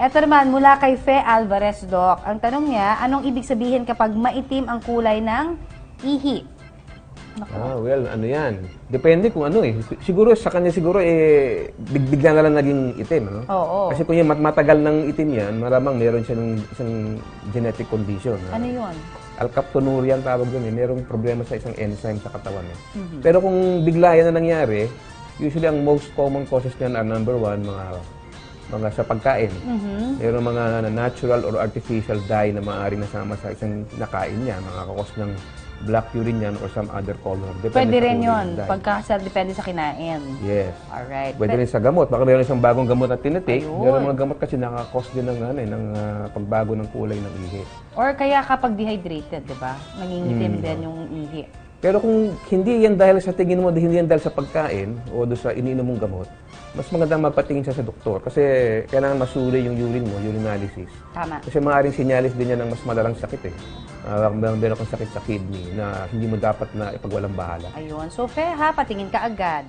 Eto naman, mula kay Fe Alvarez, Doc. Ang tanong niya, anong ibig sabihin kapag maitim ang kulay ng ihi? Ah, well, ano yan. Depende kung ano eh. Siguro sa kanya siguro eh, big- bigla na lang naging itim. Ano? Oo. Kasi kung yung mat- matagal ng itim yan, maramang meron siya ng isang genetic condition. Ano yun? Alkaptonuria ang tawag doon eh. Merong problema sa isang enzyme sa katawan eh. Mhm. Pero kung bigla yan na nangyari, usually ang most common causes niyan are number one, mga mga sa pagkain. Mhm. Meron mga natural or artificial dye na maaaring nasama sa isang nakain niya, makakakos ng black urine yan or some other color. Depende Pwede rin yun, dye. pagka sa, depende sa kinain. Yes. Alright. Pwede rin sa gamot. Baka meron isang bagong gamot na tinitake. Ayun. Meron mga gamot kasi nakakos din ng, ano, eh, ng ah, pagbago ng kulay ng ihi. Or kaya kapag dehydrated, di ba? Nangingitim Hmm. din yung ihi. Pero kung hindi yan dahil sa tingin mo, hindi yan dahil sa pagkain o doon sa iniinom mong gamot, mas maganda mapatingin siya sa doktor kasi kailangan masuli yung urine mo, urinalysis. Tama. Kasi maaaring sinyalis din yan ng mas malalang sakit eh. Uh, meron kang sakit sa kidney na hindi mo dapat na ipagwalang bahala. Ayun. So, Fe, ha, patingin ka agad.